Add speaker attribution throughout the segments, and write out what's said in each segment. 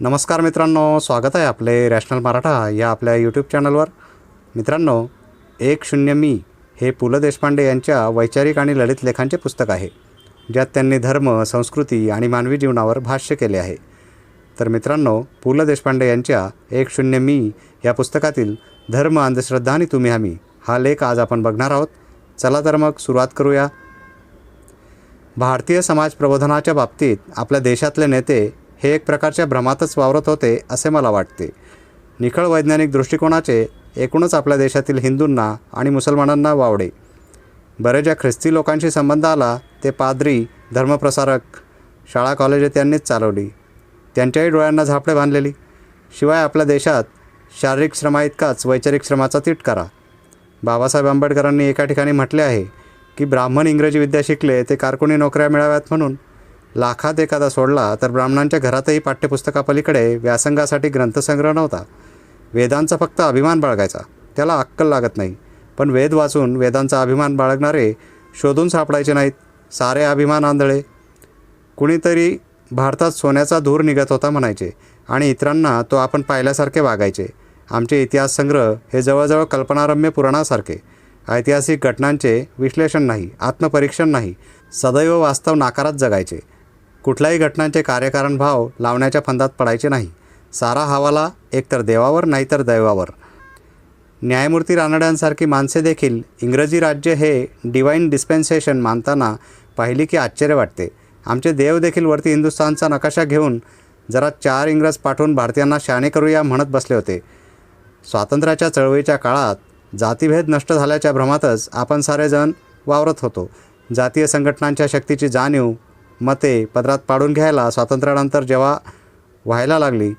Speaker 1: नमस्कार मित्रांनो स्वागत आहे आपले रॅशनल मराठा या आपल्या यूट्यूब चॅनलवर मित्रांनो एक शून्य मी हे पु ल देशपांडे यांच्या वैचारिक आणि ललित लेखांचे पुस्तक आहे ज्यात त्यांनी धर्म संस्कृती आणि मानवी जीवनावर भाष्य केले आहे. तर मित्रांनो पु ल देशपांडे यांच्या एक शून्य मी या पुस्तकातील धर्म अंधश्रद्धा आणि तुम्ही हमी हा लेख आज आपण बघणार आहोत. चला तर मग सुरुवात करूया. भारतीय समाज प्रबोधनाच्या बाबतीत आपल्या देशातले नेते हे एक प्रकारच्या भ्रमातच वावरत होते असे मला वाटते. निखळ वैज्ञानिक दृष्टिकोनाचे एकूणच आपल्या देशातील हिंदूंना आणि मुसलमानांना वावडे. बरे ज्या ख्रिस्ती लोकांशी संबंध आला ते पाद्री धर्मप्रसारक शाळा कॉलेजे त्यांनीच चालवली. त्यांच्याही डोळ्यांना झापडे बांधलेली. शिवाय आपल्या देशात शारीरिक श्रमाइतकाच वैचारिक श्रमाचा तिटकारा बाबासाहेब आंबेडकरांनी एका ठिकाणी म्हटले आहे की ब्राह्मण इंग्रजी विद्या शिकले ते कारकुनी नोकऱ्या मिळाव्यात म्हणून लाखात एखादा सोडला तर ब्राह्मणांच्या घरातही पाठ्यपुस्तकापलीकडे व्यासंगासाठी ग्रंथसंग्रह नव्हता. वेदांचा फक्त अभिमान बाळगायचा. त्याला अक्कल लागत नाही. पण वेद वाचून वेदांचा अभिमान बाळगणारे शोधून सापडायचे नाहीत. सारे अभिमान आंधळे. कुणीतरी भारतात सोन्याचा धूर निघत होता म्हणायचे आणि इतरांना तो आपण पाहिल्यासारखे वागायचे. आमचे इतिहास संग्रह हे जवळजवळ कल्पनारम्य पुराणासारखे. ऐतिहासिक घटनांचे विश्लेषण नाही आत्मपरीक्षण नाही. सदैव वास्तव नाकारात जगायचे. कुठल्याही घटनांचे कार्यकारण भाव लावण्याच्या फंदात पडायचे नाही. सारा हवाला एकतर देवावर नाहीतर दैवावर. न्यायमूर्ती रानड्यांसारखी माणसे देखील इंग्रजी राज्य हे डिवाईन डिस्पेन्सेशन मानताना पाहिली की आश्चर्य वाटते. आमचे देव देखील वरती हिंदुस्थानचा नकाशा घेऊन जरा चार इंग्रज पाठवून भारतीयांना शाणे करूया म्हणत बसले होते. स्वातंत्र्याच्या चळवळीच्या काळात जातीभेद नष्ट झाल्याच्या भ्रमातच आपण सारेजण वावरत होतो. जातीय संघटनांच्या शक्तीची जाणीव मते पदरात पाडून घ्यायला स्वातंत्र्यानंतर जेव्हा व्हायला लागली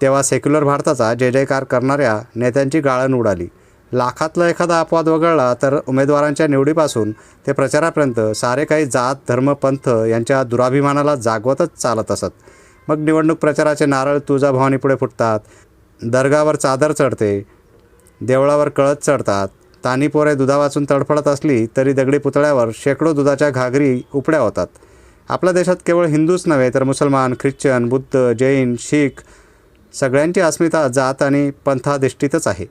Speaker 1: तेव्हा सेक्युलर भारताचा जय जयकार करणाऱ्या नेत्यांची गाळण उडाली. लाखातला एखादा अपवाद वगळला तर उमेदवारांच्या निवडीपासून ते प्रचारापर्यंत सारे काही जात धर्म पंथ यांच्या दुराभिमानाला जागवतच चालत असत. मग निवडणूक प्रचाराचे नारळ तुळजाभवानीपुढे फुटतात दर्गावर चादर चढते देवळावर कळत चढतात तानी पोरे दुधा वाचून तडफडत असली तरी दगडी पुतळ्यावर शेकडो दुधाच्या घागरी उपड्या होतात. आपल्या देशात केवळ हिंदूच नव्हे तर मुसलमान ख्रिश्चन बुद्ध जैन शीख सगळ्यांची अस्मिता जात आणि पंथाधिष्ठितच आहे.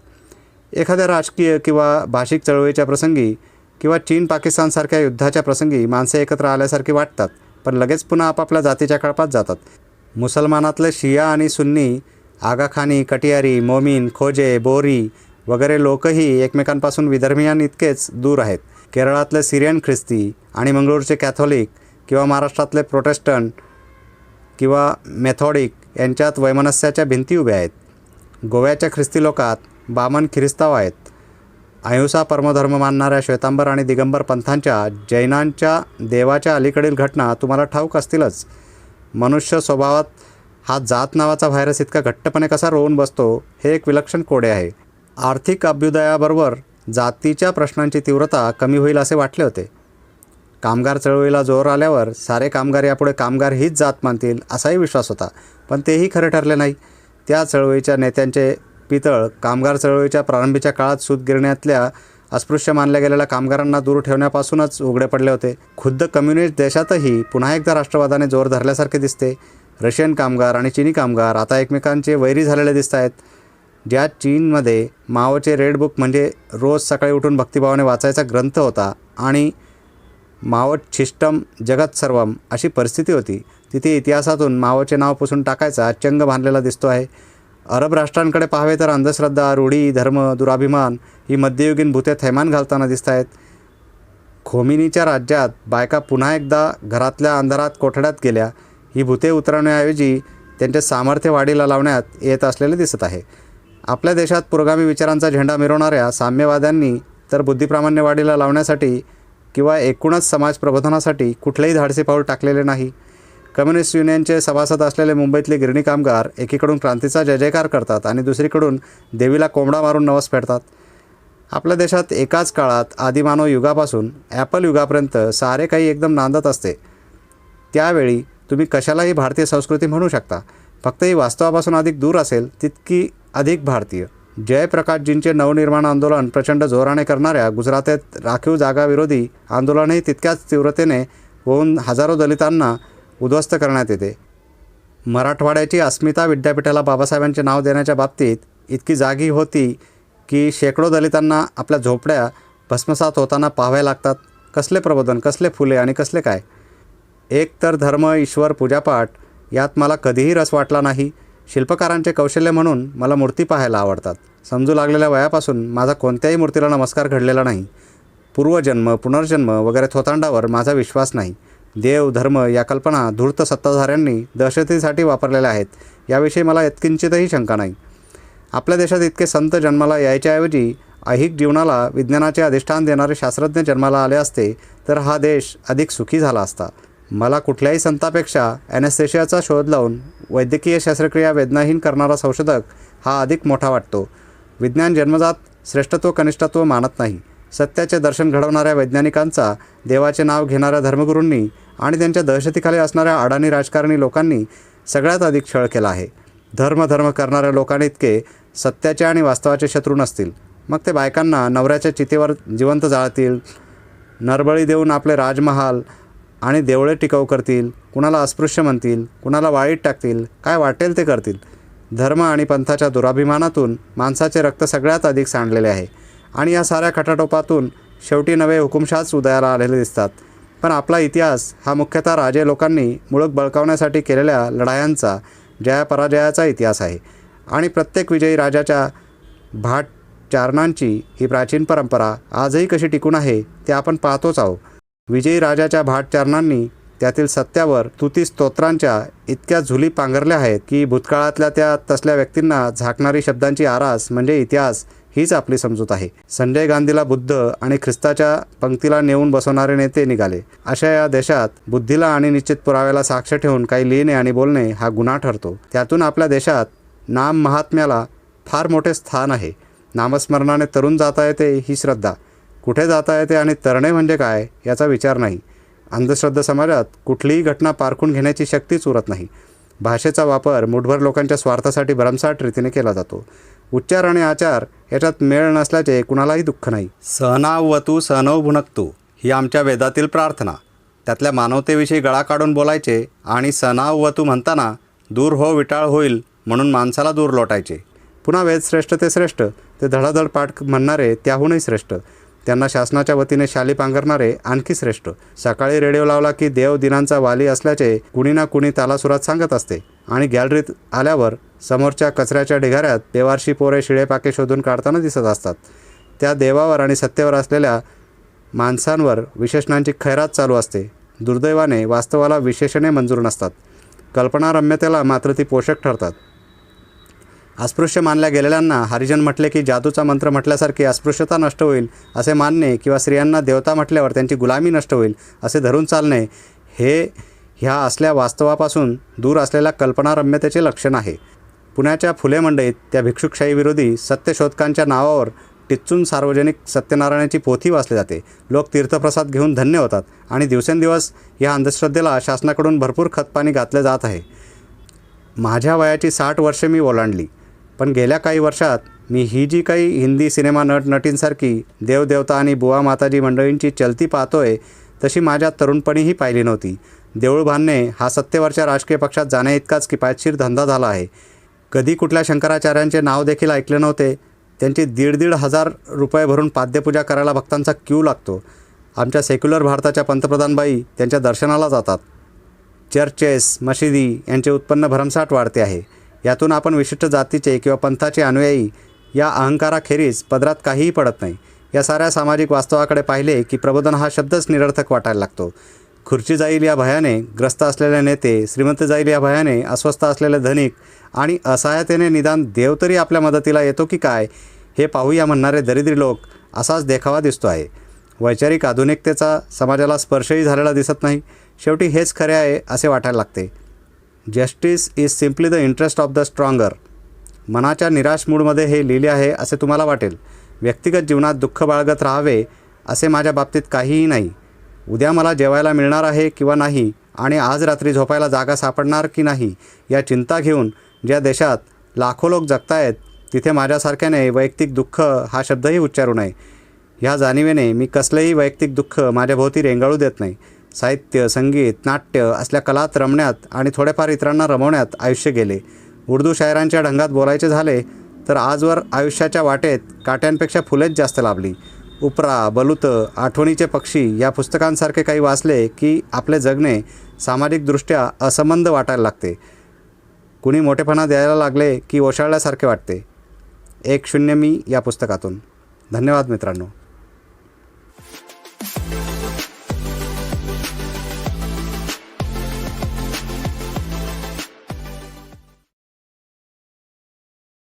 Speaker 1: एखाद्या राजकीय किंवा भाषिक चळवळीच्या प्रसंगी किंवा चीन पाकिस्तानसारख्या युद्धाच्या प्रसंगी माणसे एकत्र आल्यासारखी वाटतात पण लगेच पुन्हा आपापल्या जातीच्या कळपात जातात. मुसलमानातले शिया आणि सुन्नी आगाखानी कटियारी मोमीन खोजे बोरी वगैरे लोकही एकमेकांपासून विदर्भियांइतकेच दूर आहेत. केरळातले सिरियन ख्रिस्ती आणि मंगळूरचे कॅथोलिक किंवा महाराष्ट्रातले प्रोटेस्टंट किंवा मेथॉडिक यांच्यात वैमनस्याच्या भिंती उभ्या आहेत. गोव्याच्या ख्रिस्ती लोकात बामन ख्रिस्ताव आहेत. अहिंसा परमधर्म मानणाऱ्या श्वेतांबर आणि दिगंबर पंथांच्या जैनांच्या देवाच्या अलीकडील घटना तुम्हाला ठाऊक असतीलच. मनुष्य स्वभावात हा जात नावाचा व्हायरस इतका घट्टपणे कसा रोवून बसतो हे एक विलक्षण कोडे आहे. आर्थिक अभ्युदयाबरोबर जातीच्या प्रश्नांची तीव्रता कमी होईल असे वाटले होते. कामगार चळवळीला जोर आल्यावर सारे कामगार यापुढे कामगार हीच जात मानतील असाही विश्वास होता. पण तेही खरे ठरले नाही. त्या चळवळीच्या नेत्यांचे पितळ कामगार चळवळीच्या प्रारंभीच्या काळात सूतगिरण्यातल्या अस्पृश्य मानल्या गेलेल्या कामगारांना दूर ठेवण्यापासूनच उघडे पडले होते. खुद्द कम्युनिस्ट देशातही पुन्हा एकदा राष्ट्रवादाने जोर धरल्यासारखे दिसते. रशियन कामगार आणि चिनी कामगार आता एकमेकांचे वैरी झालेले दिसत आहेत. ज्या चीनमध्ये माओचे रेड बुक म्हणजे रोज सकाळी उठून भक्तिभावाने वाचायचा ग्रंथ होता आणि मावट छिष्टम जगत सर्वम अशी परिस्थिती होती. तिथे इतिहासातून मावचे नाव पुसून टाकायचा चंग बांधलेला दिसतो आहे. अरब राष्ट्रांकडे पाहावे तर अंधश्रद्धा रूढी धर्म दुराभिमान ही मध्ययुगीन भूते थैमान घालताना दिसत आहेत खोमिनीच्या राज्यात बायका पुन्हा एकदा घरातल्या अंधारात कोठड्यात गेल्या. ही भूते उतरवण्याऐवजी त्यांचे सामर्थ्य वाढीला लावण्यात येत असलेले दिसत आहे. आपल्या देशात पुरोगामी विचारांचा झेंडा मिरवणाऱ्या साम्यवाद्यांनी तर बुद्धिप्रामाण्य वाढीला लावण्यासाठी किंवा एकूणच समाज प्रबोधनासाठी कुठलेही धाडसी पाऊल टाकलेले नाही. कम्युनिस्ट युनियनचे सभासद असलेले मुंबईतले गिरणी कामगार एकीकडून क्रांतीचा जय जयकार करतात आणि दुसरीकडून देवीला कोंबडा मारून नवस फेडतात. आपल्या देशात एकाच काळात आदिमानव युगापासून ॲपल युगापर्यंत सारे काही एकदम नांदत असते. त्यावेळी तुम्ही कशालाही भारतीय संस्कृती म्हणू शकता. फक्त ही वास्तवापासून अधिक दूर असेल तितकी अधिक भारतीय. जयप्रकाशजींचे नवनिर्माण आंदोलन प्रचंड जोराने करणाऱ्या गुजरातेत राखीव जागाविरोधी आंदोलनही तितक्याच तीव्रतेने होऊन हजारो दलितांना उद्ध्वस्त करण्यात येते. मराठवाड्याची अस्मिता विद्यापीठाला बाबासाहेबांचे नाव देण्याच्या बाबतीत इतकी जागी होती की शेकडो दलितांना आपल्या झोपड्या भस्मसात होताना पाहाव्या लागतात. कसले प्रबोधन कसले फुले आणि कसले काय? एक तर धर्म ईश्वर पूजापाठ यात मला कधीही रस वाटला नाही. शिल्पकारांचे कौशल्य म्हणून मला मूर्ती पाहायला आवडतात. समजू लागलेल्या वयापासून माझा कोणत्याही मूर्तीला नमस्कार घडलेला नाही. पूर्वजन्म पुनर्जन्म वगैरे थोतांडावर माझा विश्वास नाही. देव धर्म या कल्पना धूर्त सत्ताधाऱ्यांनी दहशतीसाठी वापरलेल्या आहेत. याविषयी मला यत्किंचितही शंका नाही. आपल्या देशात इतके संत जन्माला यायच्याऐवजी ऐहिक जीवनाला विज्ञानाचे अधिष्ठान देणारे शास्त्रज्ञ जन्माला आले असते तर हा देश अधिक सुखी झाला असता. मला कुठल्याही संतापेक्षा ॲनेस्थेशियाचा शोध लावून वैद्यकीय शस्त्रक्रिया वेदनाहीन करणारा संशोधक हा अधिक मोठा वाटतो. विज्ञान जन्मजात श्रेष्ठत्व कनिष्ठत्व मानत नाही. सत्याचे दर्शन घडवणाऱ्या वैज्ञानिकांचा देवाचे नाव घेणाऱ्या धर्मगुरूंनी आणि त्यांच्या दहशतीखाली असणाऱ्या अडाणी राजकारणी लोकांनी सगळ्यात अधिक छळ केला आहे. धर्म धर्म करणाऱ्या लोकांनी इतके सत्याचे आणि वास्तवाचे शत्रू नसतील. मग ते बायकांना नवऱ्याच्या चितेवर जिवंत जाळतील. नरबळी देऊन आपले राजमहाल आणि देवळे टिकाऊ करतील कुणाला अस्पृश्य म्हणतील कुणाला वाळीत टाकतील काय वाटेल ते करतील. धर्म आणि पंथाच्या दुराभिमानातून माणसाचे रक्त सगळ्यात अधिक सांडलेले आहे. आणि या साऱ्या खटाटोपातून शेवटी नवे हुकुमशाच उदयाला आलेले दिसतात. पण आपला इतिहास हा मुख्यतः राजे लोकांनी मुळक बळकावण्यासाठी केलेल्या लढायांचा जया पराजयाचा इतिहास आहे. आणि प्रत्येक विजयी राजाच्या भाट चारणांची ही प्राचीन परंपरा आजही कशी टिकून आहे ते आपण पाहतोच आहोत. विजयी राजाच्या भाटचारणांनी त्यातील सत्यावर तुती स्तोत्रांच्या इतक्या झुली पांघरल्या आहेत की भूतकाळातल्या त्या तसल्या व्यक्तींना झाकणारी शब्दांची आरास म्हणजे इतिहास हीच आपली समजूत आहे. संजय गांधीला बुद्ध आणि ख्रिस्ताच्या पंक्तीला नेऊन बसवणारे नेते निघाले. अशा या देशात बुद्धीला आणि निश्चित पुराव्याला साक्ष ठेवून काही लिहिणे आणि बोलणे हा गुन्हा ठरतो. त्यातून आपल्या देशात नाम महात्म्याला फार मोठे स्थान आहे. नामस्मरणाने तरुण जाता येते ही श्रद्धा. कुठे जाता येते आणि तरणे म्हणजे काय याचा विचार नाही. अंधश्रद्धा समाजात कुठलीही घटना पारखून घेण्याची शक्तीच उरत नाही. भाषेचा वापर मुठभर लोकांच्या स्वार्थासाठी भरमसाठ रीतीने केला जातो. उच्चार आणि आचार याच्यात मेळ नसल्याचे कुणालाही दुःख नाही. सहनावतू सहनव भुनकतू ही आमच्या वेदातील प्रार्थना. त्यातल्या मानवतेविषयी गळा काढून बोलायचे आणि सणावतू म्हणताना दूर हो विटाळ होईल म्हणून माणसाला दूर लोटायचे. पुन्हा वेद श्रेष्ठ ते श्रेष्ठ ते धडाधड पाठ म्हणणारे त्याहूनही श्रेष्ठ. त्यांना शासनाच्या वतीने शाली पांघरणारे आणखी श्रेष्ठ. सकाळी रेडिओ लावला की देव दिनांचा वाली असल्याचे कुणी ना कुणी तालासुरात सांगत असते. आणि गॅलरीत आल्यावर समोरच्या कचऱ्याच्या ढिगाऱ्यात देवारशी पोरे शिळेपाके शोधून काढताना दिसत असतात. त्या देवावर आणि सत्तेवर असलेल्या माणसांवर विशेषणांची खैरात चालू असते. दुर्दैवाने वास्तवाला विशेषणे मंजूर नसतात. कल्पनारम्यतेला मात्र ती पोषक ठरतात. अस्पृश्य मानल्या गेलेल्यांना हरिजन म्हटले की जादूचा मंत्र म्हटल्यासारखी अस्पृश्यता नष्ट होईल असे मानणे किंवा स्त्रियांना देवता म्हटल्यावर त्यांची गुलामी नष्ट होईल असे धरून चालणे हे ह्या असल्या वास्तवापासून दूर असलेल्या कल्पनारम्यतेचे लक्षण आहे. पुण्याच्या फुले मंडईत त्या भिक्षुकशाहीविरोधी सत्यशोधकांच्या नावावर टिच्चून सार्वजनिक सत्यनारायणाची पोथी वाचली जाते. लोक तीर्थप्रसाद घेऊन धन्य होतात आणि दिवसेंदिवस या अंधश्रद्धेला शासनाकडून भरपूर खतपाणी घातले जात आहे. माझ्या वयाची साठ वर्षे मी ओलांडली. पण गेल्या काही वर्षात मी ही जी काही हिंदी सिनेमा नट नटींसारखी देवदेवता आणि बुवा माताजी मंडळींची चलती पाहतोय तशी माझ्या तरुणपणीही पाहिली नव्हती. देऊळ बांधणे हा सत्तेवरच्या राजकीय पक्षात जाण्याइतकाच किफायतशीर धंदा झाला आहे. कधी कुठल्या शंकराचार्यांचे नाव देखील ऐकले नव्हते त्यांची दीड दीड हजार रुपये भरून पाद्यपूजा करायला भक्तांचा क्यू लागतो. आमच्या सेक्युलर भारताच्या पंतप्रधानबाई त्यांच्या दर्शनाला जातात. चर्चेस मशिदी यांचे उत्पन्न भरमसाठ वाढते आहे. यातून आपण विशिष्ट जातीचे किंवा पंथाचे अनुयायी या अहंकाराखेरीज पदरात काहीही पडत नाही. या साऱ्या सामाजिक वास्तवाकडे पाहिले की प्रबोधन हा शब्दच निरर्थक वाटायला लागतो. खुर्ची जाईल या भयाने ग्रस्त असलेले नेते श्रीमंत जाईल या भयाने अस्वस्थ असलेले धनिक आणि असहायतेने निदान देव तरी आपल्या मदतीला येतो की काय हे पाहूया म्हणणारे दरिद्री लोक असाच देखावा दिसतो आहे. वैचारिक आधुनिकतेचा समाजाला स्पर्शही झालेला दिसत नाही. शेवटी हेच खरे आहे असे वाटायला लागते. Justice is simply the interest of the stronger मनाच्या निराश मूडमध्ये हे लिहिले आहे असे तुम्हाला वाटेल. व्यक्तिगत जीवनात दुःख बाळगत राहावे असे माझ्या बाबतीत काहीही नाही. उद्या मला जेवायला मिळणार आहे किंवा नाही आणि आज रात्री झोपायला जागा सापडणार की नाही या चिंता घेऊन ज्या देशात लाखो लोक जगतायत तिथे माझ्यासारख्याने वैयक्तिक दुःख हा शब्दही उच्चारू नये. ह्या जाणीवेने मी कसलेही वैयक्तिक दुःख माझ्याभोवती रेंगाळू देत नाही. साहित्य संगीत नाट्य असल्या कलात रमण्यात आणि थोडेफार इतरांना रमवण्यात आयुष्य गेले. उर्दू शायरांच्या ढंगात बोलायचे झाले तर आजवर आयुष्याच्या वाटेत काट्यांपेक्षा फुलेच जास्त लाभली. उपरा बलुत आठवणीचे पक्षी या पुस्तकांसारखे काही वाचले की आपले जगणे सामाजिकदृष्ट्या असंबंध वाटायला लागते. कुणी मोठेपणा द्यायला लागले की ओशाळल्यासारखे वाटते. एक शून्य मी या पुस्तकातून. धन्यवाद मित्रांनो.